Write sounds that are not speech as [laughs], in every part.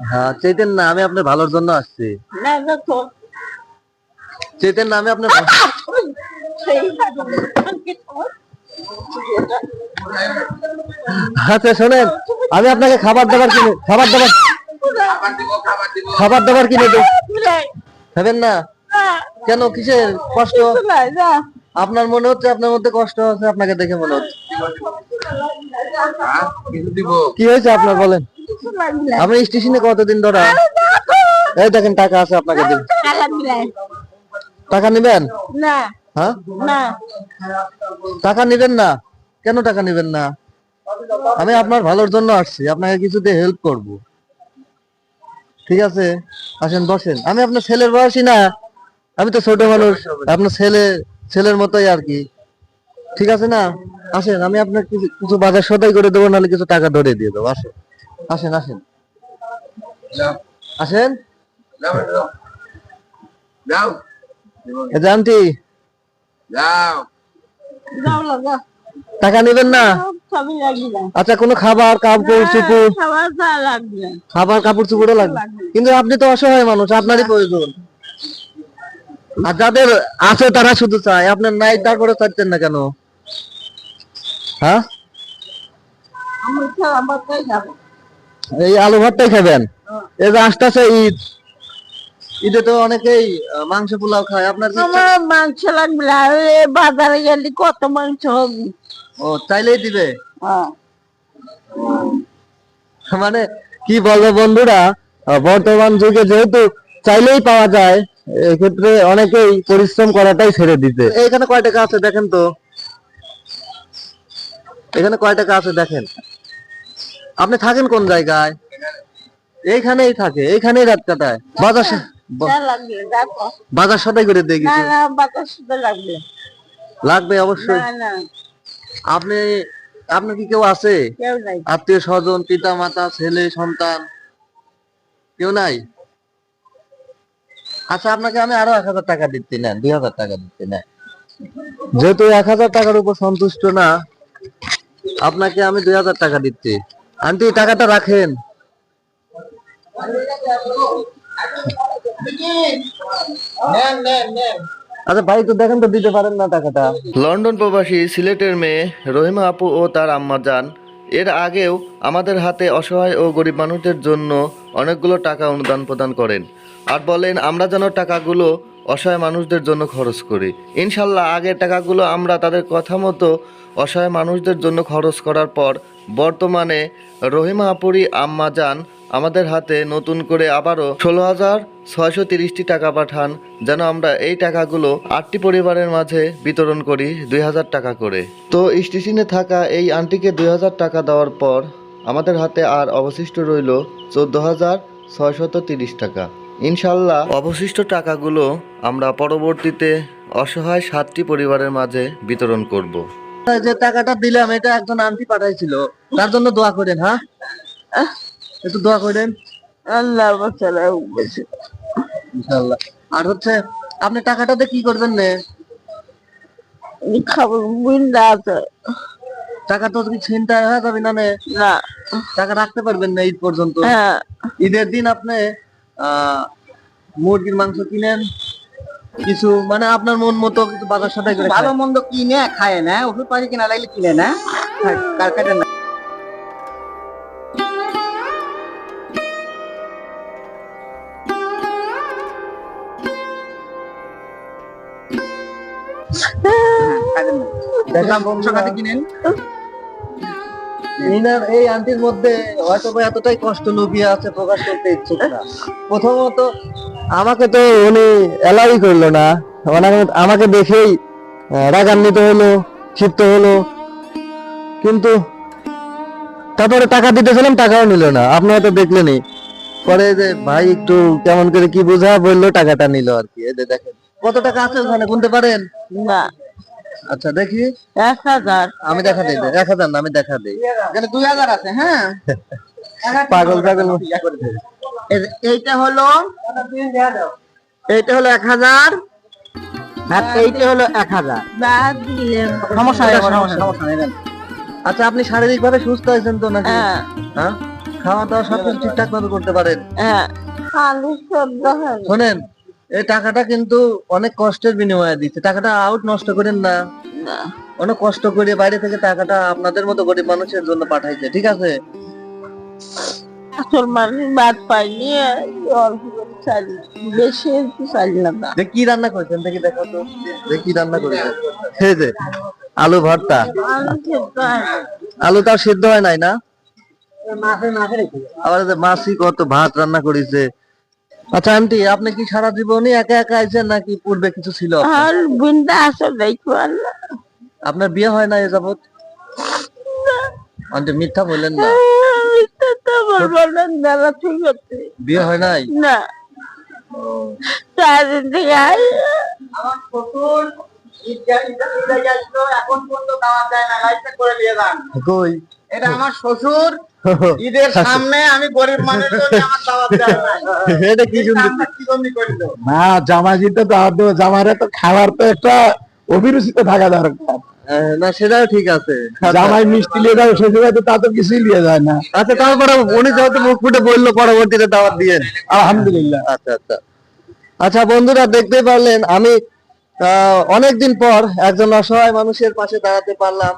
হ্যাঁ চেতেন না আমি আপনার ভালোর জন্য আসছি। চেতেন না আমি আপনার সেই আচ্ছা শোনেন আমি আপনাকে খাবার দাবার কিনে খাবার দাবার খাবার দাবার কিনে দেব খাবেন না? কেন কিসের? কষ্ট? আপনার মনে হচ্ছে আপনার মধ্যে কষ্ট আছে আপনাকে দেখে মনে হচ্ছে। কি হয়েছে আপনার বলেন। আপনি স্টেশনে কতদিন ধরে? এই দেখেন টাকা আছে আপনাকে দিন। টাকা নেবেন? না। হ্যাঁ? না। টাকা নেবেন না? কেন টাকা নেবেন না? আমি আপনার ভালোর জন্য আসছি আপনাকে কিছুতে হেল্প করব। ঠিক আছে? আসেন বসেন। আমি আপনার ছেলের বয়সী না। আমি তো ছোট মানুষ আপনার ছেলে ছেলের মতোই আর কি। ঠিক আছে না? আসেন আমি আপনার কিছু কিছু বাজার সদাই করে দেবো নাহলে কিছু টাকা ধরে দিয়ে দেবো। আসেন। আসেন আসেন। আসেন। যাও আন্টি। যাও যাও লাগা টাকা নেবেন না? সবই লাগবে। না আচ্ছা কোনো খাবার কাপড় চুপড় খাবার চা লাগবে। খাবার কাপড় চুপড়ও লাগবে। কিন্তু আপনি তো অসহায় মানুষ আপনারই প্রয়োজন। আর যাদের আছে তারা শুধু চায়। আপনার নাই তা করে চাচ্ছেন না কেন? হ্যাঁ? আমি খাবার বাতাই যাব এই আলু ভাতটাই খাবেন? এই যে আসতেছে ঈদ। ঈদে তো অনেকেই মাংস পোলাও খায়। আপনার আমার মাংস লাগবে না। বাজারে গেলে কত মাংস হবে? ও চাইলেই দিবে? হ্যাঁ। মানে কি বলব বন্ধুরা বর্তমান যুগে যেহেতু চাইলেই পাওয়া যায় এক্ষেত্রে অনেকেই পরিশ্রম করাটাই ছেড়ে দিতে। এখানে কয় টাকা আছে দেখেন তো? এখানে কয় টাকা আছে দেখেন? আপনি থাকেন কোন জায়গায়? এইখানেই থাকে এইখানেই রাত কাটায়। বাজার দেখো। বাজার সদাই করে দিয়ে শুধু লাগবে। অবশ্যই। আপনি আপনার কি কেউ আছে? আত্মীয় স্বজন পিতা মাতা ছেলে সন্তান? কেউ নাই? আচ্ছা আপনাকে আমি আরও এক হাজার টাকা দিচ্ছি না দুই হাজার টাকা দিচ্ছি না যেহেতু এক হাজার টাকার উপর সন্তুষ্ট না আপনাকে আমি দুই হাজার টাকা দিচ্ছি আন্টি টাকাটা রাখেন। আচ্ছা ভাই তো দেখেন তো, দিতে পারেন না টাকাটা। লন্ডন প্রবাসী সিলেটের মেয়ে রহিমা আপু ও তার আম্মা যান এর আগেও আমাদের হাতে অসহায় ও গরিব মানুষদের জন্য অনেকগুলো টাকা অনুদান প্রদান করেন। আর বলেন, আমরা যেন টাকাগুলো অসহায় মানুষদের জন্য খরচ করি। ইনশাল্লাহ, আগের টাকাগুলো আমরা তাদের কথা মতো অসহায় মানুষদের জন্য খরচ করার পর বর্তমানে রহিমা আপুরি আম্মা যান আমাদের হাতে নতুন করে আবারও ষোলো হাজার ছয়শো তিরিশটি টাকা পাঠান যেন আমরা এই টাকাগুলো আটটি পরিবারের মাঝে বিতরণ করি দুই হাজার টাকা করে। তো স্টেশনে থাকা এই আন্টিকে দুই হাজার টাকা দেওয়ার পর আমাদের হাতে আর অবশিষ্ট রইল চোদ্দ হাজার ছয়শত তিরিশ টাকা। ইনশাল্লাহ অবশিষ্ট টাকাগুলো আমরা পরবর্তীতে অসহায় সাতটি পরিবারের মাঝে বিতরণ করব। যে টাকাটা দিলাম এটা একজন আন্টি পাঠাইছিল। তার জন্য দোয়া করেন হ্যাঁ? একটু দোয়া করেন। আল্লাহ বাচ্চারা ইনশাল্লাহ আর হচ্ছে আপনি টাকাটাতে কি করবেন নে? আছে। টাকা তো কি ছিনতাই হয়ে যাবে না? নে। টাকা রাখতে পারবেন না ঈদ পর্যন্ত? হ্যাঁ। ঈদের দিন আপনি আহ, মুরগির মাংস কিনেন কিছু মানে আপনার মন মতো কিছু বাজার সদাই করে ভালো মন্দ কিনে খায় না ওষুধ পানি কিনা লাগলে কিনে না। কার কাটে না। হ্যাঁ, কাটেন না। দেখেন বংশ কাটে কিনেন। ইনার এই আন্টির মধ্যে হয়তো এতটাই কষ্ট লুকিয়ে আছে প্রকাশ করতে ইচ্ছুক না। প্রথমত আমাকে তো উনি এলাই করল না। মানে আমাকে দেখেই রাগান্বিত হলো ক্ষিপ্ত হলো। কিন্তু তারপরে টাকা দিতেছিলাম টাকাও নিল না। আপনারা তো দেখলেনই। পরে যে ভাই একটু কেমন করে কি বোঝা বলল টাকাটা নিল আর কি। এই যে দেখেন। কত টাকা আছে ওখানে গুনতে পারেন? না। আচ্ছা দেখি। এক হাজার। আমি দেখা দিই এক হাজার না আমি দেখা দিই। এখানে দুই হাজার আছে হ্যাঁ। [laughs] পাগল পাগল এই এইটা হলো এইটা হলো এক হাজার আর এইটা হলো এক হাজার। সমস্যা। আচ্ছা আপনি শারীরিক ভাবে সুস্থ হয়েছেন তো নাকি? হ্যাঁ। হ্যাঁ? খাওয়া দাওয়া সবকিছু ঠিকঠাক ভাবে করতে পারেন? হ্যাঁ। হয়। শোনেন এই টাকাটা কিন্তু অনেক কষ্টের বিনিময়ে দিচ্ছে। টাকাটা আউট নষ্ট করেন না। অনেক কষ্ট করে বাইরে থেকে টাকাটা আপনাদের মতো গরিব মানুষের জন্য পাঠাইছে ঠিক আছে? আসল ভাত পাইনি অল্প করে বেশি একটু না। না কি রান্না করেছেন দেখি দেখো তো কি রান্না করেছেন। এই আলু ভর্তা। আলু সেদ্ধ হয় তাও সিদ্ধ হয় নাই না? আবার মাছি কত ভাত রান্না করেছে। আচ্ছা আন্টি আপনি কি সারা জীবনই একা একা আইছেন নাকি পূর্বে কিছু ছিল আপনার? আর আসল আপনার বিয়ে হয় না এ যাবৎ? আন্টি মিথ্যা বললেন না। মিথ্যা তো বলব দাদা ঠিক আছে বিয়ে হয় নাই? না। সারাদিন থেকে আমার শ্বশুর ঈদগাহ ঈদগাহ ঈদগাহ আসলো, এখন পর্যন্ত দাওয়াত দেয় না লাইসেন্স করে দিয়ে যান। কই? এটা আমার শ্বশুর ঈদের [laughs] সামনে আমি গরিব মানুষের জন্য আমার দাওয়াত দেয় নাই [laughs] এটা কি জন্য না দাওয়াত দেবো জামাইরে তো খাবার তো একটা অভিরুচিতে থাকা দরকার। না সেটাও ঠিক আছে। জামাই মিষ্টি নিয়ে তা তো কিছুই নিয়ে যায় না। আচ্ছা তারপরে উনি যেহেতু মুখ ফুটে বলল পরবর্তীতে দাওয়াত দিয়েন আলহামদুলিল্লাহ। আচ্ছা আচ্ছা। আচ্ছা বন্ধুরা দেখতে পারলেন আমি অনেক দিন পর একজন অসহায় মানুষের পাশে দাঁড়াতে পারলাম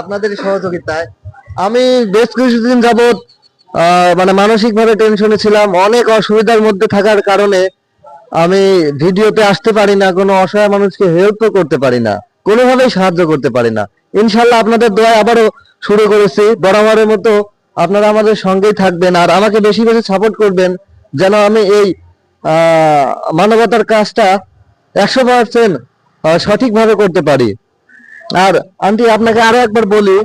আপনাদের সহযোগিতায়। আমি বেশ কিছুদিন যাবত মানে মানসিক ভাবে টেনশনে ছিলাম অনেক অসুবিধার মধ্যে থাকার কারণে আমি ভিডিওতে আসতে পারি না কোনো অসহায় মানুষকে হেল্প করতে পারি না। কোনোভাবেই সাহায্য করতে পারি না। ইনশাল্লাহ আপনাদের দোয়া আবারও শুরু করেছি। বরাবরের মতো আপনারা আমাদের সঙ্গেই থাকবেন আর আমাকে বেশি বেশি সাপোর্ট করবেন যেন আমি এই মানবতার কাজটা একশো পার্সেন্ট সঠিকভাবে করতে পারি। আর আন্টি আপনাকে আরও একবার বলি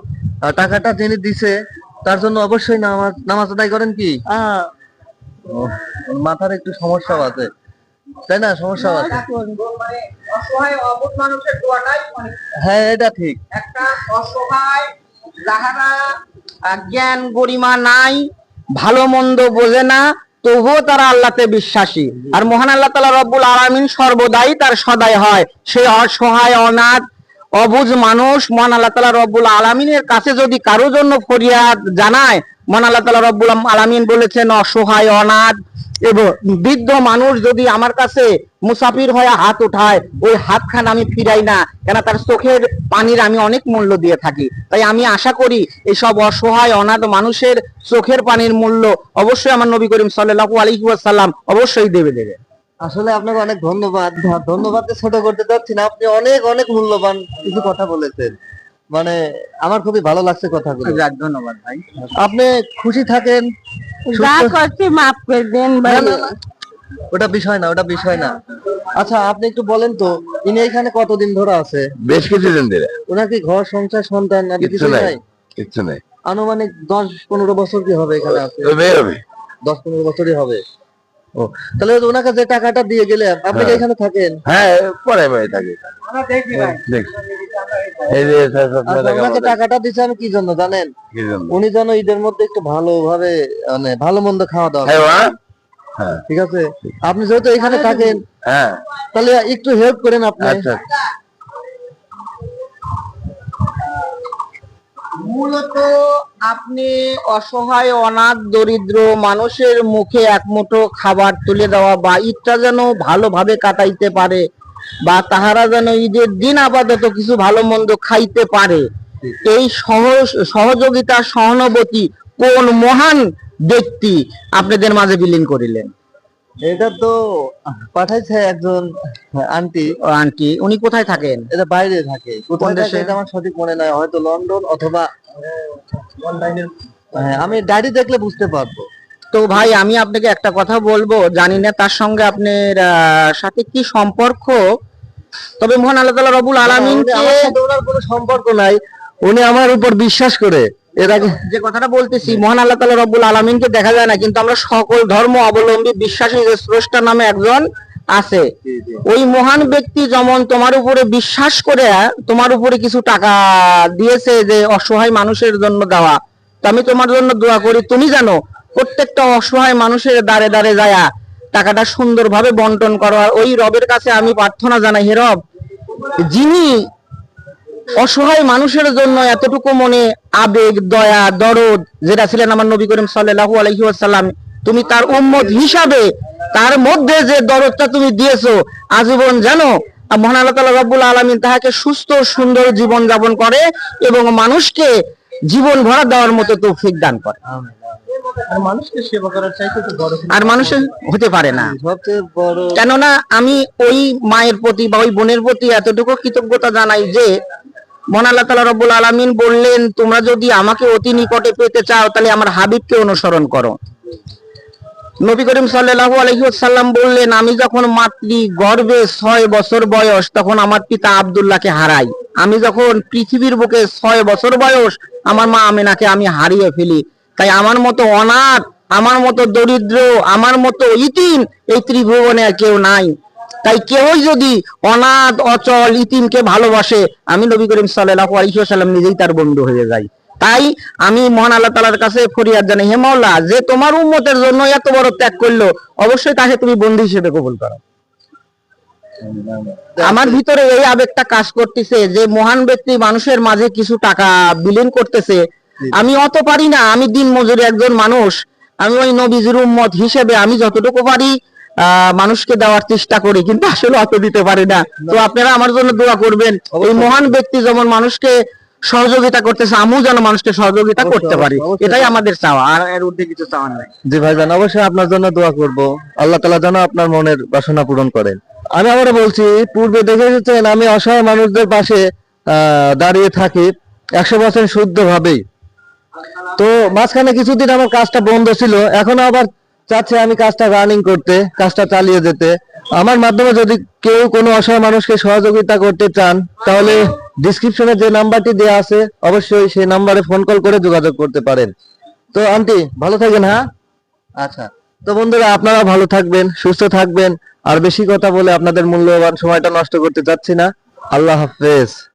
টাকাটা যিনি দিছে তার জন্য অবশ্যই নামাজ নামাজ আদায় করেন কি? মাথার একটু সমস্যা আছে। তাই না? সমস্যা আছে মানে অসহায় অবুধ মানুষের দোয়াটাই অনেক হ্যাঁ এটা ঠিক। একটা অসহায় যাহারা জ্ঞান গরিমা নাই ভালো মন্দ বোঝে না তবুও তারা আল্লাহতে বিশ্বাসী। আর মহান আল্লাহ তালা রব্বুল আলামিন সর্বদাই তার সদাই হয়। সে অসহায় অনাথ অবুঝ মানুষ মহান আল্লাহ তালা রব্বুল আলামিনের কাছে যদি কারও জন্য ফরিয়াদ জানায় মহান আল্লাহ তালা রব্বুল আলামিন বলেছেন অসহায় অনাথ এবং বৃদ্ধ মানুষ যদি আমার কাছে মুসাফির হয়ে হাত উঠায় ওই হাতখান আমি ফিরাই না। কেন তার চোখের পানির আমি অনেক মূল্য দিয়ে থাকি। তাই আমি আশা করি এসব অসহায় অনাথ মানুষের চোখের পানির মূল্য অবশ্যই আমার নবী করিম সাল্লাল্লাহু আলাইহি অবশ্যই দেবে দেবে। আসলে আপনাকে অনেক ধন্যবাদ। ধন্যবাদ ছোট করতে চাচ্ছি না। আপনি অনেক অনেক মূল্যবান কিছু কথা বলেছেন। মানে আমার খুবই ভালো লাগছে কথাগুলো। ধন্যবাদ ভাই। আপনি খুশি থাকেন যা করছি মাফ করে দেন ভাই। না, না, না। ওটা বিষয় না ওটা বিষয় না। আচ্ছা আপনি একটু বলেন তো ইনি এখানে কতদিন ধরে আছে? বেশ কিছুদিন ধরে। ওনার কি ঘর সংসার সন্তান না কিছু নাই। নাই? নেই। আনুমানিক দশ পনেরো বছর কি হবে এখানে আছে দশ পনেরো বছরই হবে। ও তাহলে ওনাকে যে টাকাটা দিয়ে গেলে আপনি কি হ্যাঁ। এখানে থাকেন? হ্যাঁ পরে থাকে। আমরা দেখি ভাই। দেখ। এই যে সব- সব আচ্ছা, ওনাকে টাকাটা আমি কি জন্য জানেন? উনি যেন ঈদের মধ্যে একটু ভালোভাবে মানে ভালো মন্দ খাওয়া দাওয়া হ্যাঁ? হ্যাঁ। ঠিক আছে? আপনি যেহেতু এখানে থাকেন হ্যাঁ। তাহলে একটু হেল্প করেন আপনি। মূলত আপনি অসহায়, অনাথ, দরিদ্র মানুষের মুখে এক মুঠো খাবার তুলে দেওয়া বা ঈদটা যেন ভালোভাবে কাটাইতে পারে বা তাহারা যেন ঈদের দিন আপাতত কিছু ভালো মন্দ খাইতে পারে, এই সহযোগিতা, সহানুভূতি কোন মহান ব্যক্তি আপনাদের মাঝে বিলীন করিলেন? এটা তো পাঠাইছে একজন আন্টি। ও আন্টি উনি কোথায় থাকেন? এটা বাইরে থাকে। কোথায় দেশে? থাকে এটা আমার সঠিক মনে নাই। হয়তো লন্ডন অথবা হ্যাঁ, আমি ডায়েরি দেখলে বুঝতে পারব। তো ভাই আমি আপনাকে একটা কথা বলব। জানি না তার সঙ্গে আপনার আহ, সাথে কি সম্পর্ক? তবে মহান আল্লাহ তাআলা রবুল ওনার কোনো সম্পর্ক নাই। উনি আমার উপর বিশ্বাস করে। এর আগে যে কথাটা বলতেছি মহান আল্লাহ তাআলা রব্বুল আলামিনকে দেখা যায় না কিন্তু আমরা সকল ধর্ম অবলম্বী বিশ্বাসী যে স্রষ্টা নামে একজন আছে। ওই মহান ব্যক্তি যেমন তোমার উপরে বিশ্বাস করে তোমার উপরে কিছু টাকা দিয়েছে যে অসহায় মানুষের জন্য দেওয়া তো আমি তোমার জন্য দোয়া করি তুমি জানো প্রত্যেকটা অসহায় মানুষের দাঁড়ে দাঁড়ে যায়া টাকাটা সুন্দরভাবে বন্টন করো আর ওই রবের কাছে আমি প্রার্থনা জানাই হে রব যিনি অসহায় মানুষের জন্য এতটুকু মনে আবেগ দয়া দরদ যেটা ছিলেন আমার নবী করিম সাল্লাল্লাহু আলাইহি ওয়াসাল্লাম তুমি তার উম্মত হিসাবে তার মধ্যে যে দরদটা তুমি দিয়েছ আজীবন জানো মহান আল্লাহ তাআলা রব্বুল আলামিন তাহাকে সুস্থ সুন্দর জীবন যাপন করে এবং মানুষকে জীবন ভরা দেওয়ার মতো তৌফিক দান করে। আর মানুষের হতে পারে না। কেননা আমি ওই মায়ের প্রতি বা ওই বোনের প্রতি এতটুকু কৃতজ্ঞতা জানাই যে মহান আল্লাহ তালা রব্বুল আলমিন বললেন, তোমরা যদি আমাকে অতি নিকটে পেতে চাও, তাহলে আমার হাবিবকে অনুসরণ করো। নবী করিম সাল্লাল্লাহু আলাইহি ওয়াসাল্লাম বললেন, আমি যখন মাতৃ গর্ভে ছয় বছর বয়স, তখন আমার পিতা আবদুল্লাহকে হারাই। আমি যখন পৃথিবীর বুকে ছয় বছর বয়স, আমার মা আমিনাকে আমি হারিয়ে ফেলি। তাই আমার মতো অনাথ, আমার মতো দরিদ্র, আমার মতো ইতিম এই ত্রিভুবনে কেউ নাই। তাই কেউই যদি অনাথ অচল ইতিমকে ভালোবাসে আমি নবী করিম সাল্লাল্লাহু আলাইহি নিজেই তার বন্ধু হয়ে যাই। তাই আমি মহান আল্লাহ তালার কাছে ফরিয়াদ জানাই হে মাওলা যে তোমার উম্মতের জন্য এত বড় ত্যাগ করল অবশ্যই তাকে তুমি বন্ধু হিসেবে কবুল করো। আমার ভিতরে এই আবেগটা কাজ করতেছে যে মহান ব্যক্তি মানুষের মাঝে কিছু টাকা বিলীন করতেছে। আমি অত পারি না আমি দিন মজুরি একজন মানুষ। আমি ওই নবীজির উম্মত হিসেবে আমি যতটুকু পারি মানুষকে দেওয়ার চেষ্টা করি কিন্তু আসলে অত দিতে পারি না। তো আপনারা আমার জন্য দোয়া করবেন এই মহান ব্যক্তি যেমন মানুষকে সহযোগিতা করতেছে আমিও যেন মানুষকে সহযোগিতা করতে পারি। এটাই আমাদের চাওয়া আর এর ঊর্ধ্বে কিছু চাওয়ার নাই। জি ভাইজান অবশ্যই আপনার জন্য দোয়া করব। আল্লাহ তালা যেন আপনার মনের বাসনা পূরণ করেন। আমি আবারও বলছি পূর্বে দেখে এসেছেন আমি অসহায় মানুষদের পাশে আহ, দাঁড়িয়ে থাকি একশো পার্সেন্ট শুদ্ধ ভাবেই তো মাঝখানে কিছুদিন আমার কাজটা বন্ধ ছিল এখন আবার চাচ্ছে আমি কাজটা রানিং করতে, কাজটা চালিয়ে যেতে। আমার মাধ্যমে যদি কেউ কোনো অসহায় মানুষকে সহযোগিতা করতে চান, তাহলে ডিসক্রিপশনে যে নাম্বারটি দেওয়া আছে, অবশ্যই সেই নাম্বারে ফোন কল করে যোগাযোগ করতে পারেন। তো আন্টি, ভালো থাকেন হ্যাঁ? আচ্ছা। তো বন্ধুরা, আপনারা ভালো থাকবেন, সুস্থ থাকবেন, আর বেশি কথা বলে আপনাদের মূল্যবান সময়টা নষ্ট করতে চাচ্ছি না। আল্লাহ হাফেজ।